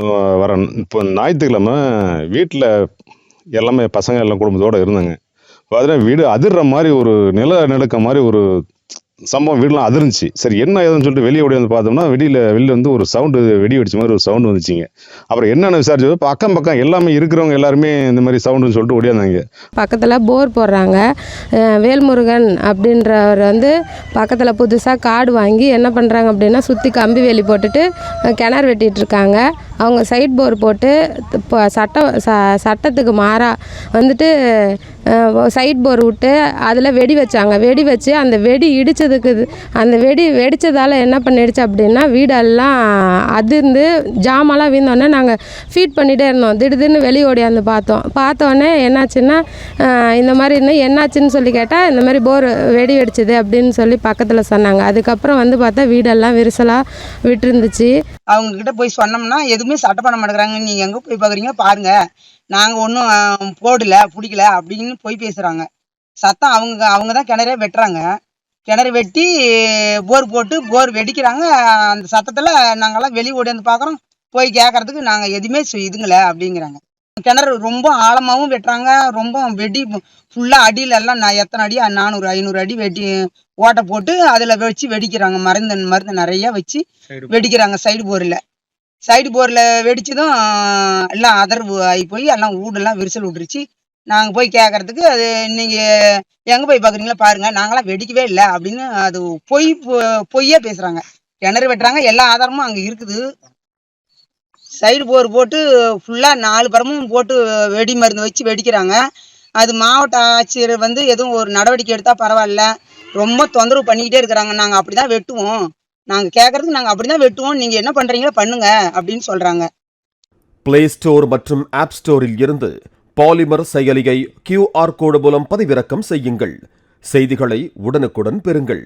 So வர இப்போ ஞாயிற்றுக்கிழமை வீட்டில் எல்லாமே பசங்க எல்லாம் குடும்பத்தோடு இருந்தாங்க. பார்த்தீங்கன்னா வீடு அதிர்ற மாதிரி ஒரு நில நடுக்க மாதிரி ஒரு சம்பவம் வீடெலாம் அதிர்ந்துச்சு. சரி என்ன ஏதுன்னு சொல்லிட்டு வெளியே ஓடி வந்து பார்த்தோம்னா வெளியில் வெளியில் வந்து ஒரு சவுண்டு வெடி வெடிச்ச மாதிரி ஒரு சவுண்டு வந்துச்சுங்க. அப்புறம் என்னென்ன விசாரிச்சது? இப்போ அக்கம் பக்கம் எல்லாமே இருக்கிறவங்க எல்லாருமே இந்த மாதிரி சவுண்டுன்னு சொல்லிட்டு ஓடியாந்தாங்க. பக்கத்தில் போர் போடுறாங்க. வேல்முருகன் அப்படின்றவர் வந்து பக்கத்தில் புதுசாக காடு வாங்கி என்ன பண்ணுறாங்க அப்படின்னா சுற்றி கம்பி வேலி போட்டுட்டு கிணறு வெட்டிகிட்ருக்காங்க அவங்க சைட் போர் போட்டு இப்போ சட்ட ச சட்டத்துக்கு மாறாக வந்துட்டு சைட் போர் விட்டு அதில் வெடி வச்சாங்க. வெடி வச்சு அந்த வெடி இடித்ததுக்கு அந்த வெடி வெடித்ததால் என்ன பண்ணிடுச்சு அப்படின்னா வீடெல்லாம் அதிர்ந்து ஜாமான்லாம் வீழ்ந்தோடனே நாங்கள் ஃபீட் பண்ணிகிட்டே இருந்தோம். திடீர்னு வெளியே ஓடியாந்து பார்த்தோம். பார்த்தோன்னே என்னாச்சுன்னா இந்த மாதிரி இன்னும் என்னாச்சுன்னு சொல்லி கேட்டால் இந்த மாதிரி போர் வெடி வெடிச்சது அப்படின்னு சொல்லி பக்கத்தில் சொன்னாங்க. அதுக்கப்புறம் வந்து பார்த்தா வீடெல்லாம் விரிசலாக விட்டுருந்துச்சு. அவங்க கிட்ட போய் சொன்னோம்னா எதுவுமே சட்டை பண்ண மாட்டேங்கிறாங்க. நீங்கள் எங்கே போய் பார்க்குறீங்க பாருங்கள் நாங்க ஒன்றும் போடல பிடிக்கல அப்படின்னு போய் பேசுறாங்க. சத்தம் அவங்க அவங்க தான் கிணறே வெட்டுறாங்க. கிணறு வெட்டி போர் போட்டு போர் வெடிக்கிறாங்க. அந்த சத்தத்துல நாங்கெல்லாம் வெளியே ஓடியாந்து பார்க்குறோம். போய் கேட்கறதுக்கு நாங்க எதுவுமே இதுங்கள அப்படிங்கிறாங்க. கிணறு ரொம்ப ஆழமாவும் வெட்டுறாங்க. ரொம்ப வெடி ஃபுல்லா அடியில எல்லாம் நான் எத்தனை அடி? நானூறு ஐநூறு அடி வெட்டி ஓட்டை போட்டு அதுல வச்சு வெடிக்கிறாங்க. மருந்து மருந்து நிறைய வச்சு வெடிக்கிறாங்க. சைடு போர்ல. சைடு போரில் வெடிச்சதும் எல்லாம் அதர்வு ஆகி போய் எல்லாம் வீடெல்லாம் விரிசல் விட்டுருச்சு. நாங்கள் போய் கேட்குறதுக்கு அது நீங்கள் எங்கே போய் பார்க்குறீங்களா பாருங்கள் நாங்களாம் வெடிக்கவே இல்லை அப்படின்னு அது பொய் பொ- பொய்யே பேசுகிறாங்க கிணறு வெட்டுறாங்க. எல்லா ஆதாரமும் அங்கே இருக்குது. சைடு போர் போட்டு ஃபுல்லாக நாலு பரமும் போட்டு வெடி மருந்து வச்சு வெடிக்கிறாங்க. அது மாவட்ட ஆட்சியர் வந்து எதுவும் ஒரு நடவடிக்கை எடுத்தால் பரவாயில்ல. ரொம்ப தொந்தரவு பண்ணிக்கிட்டே இருக்கிறாங்க. நாங்கள் அப்படி தான் வெட்டுவோம். நாங்கள் கேட்குறதுக்கு நாங்கள் அப்படி தான் வெட்டுவோம். நீங்கள் என்ன பண்ணுறீங்களோ பண்ணுங்க அப்படின்னு சொல்கிறாங்க பிளே ஸ்டோர் மற்றும் ஆப் ஸ்டோரில் இருந்து பாலிமர் செயலியை கியூஆர் கோடு மூலம் பதிவிறக்கம் செய்யுங்கள். செய்திகளை உடனுக்குடன் பெறுங்கள்.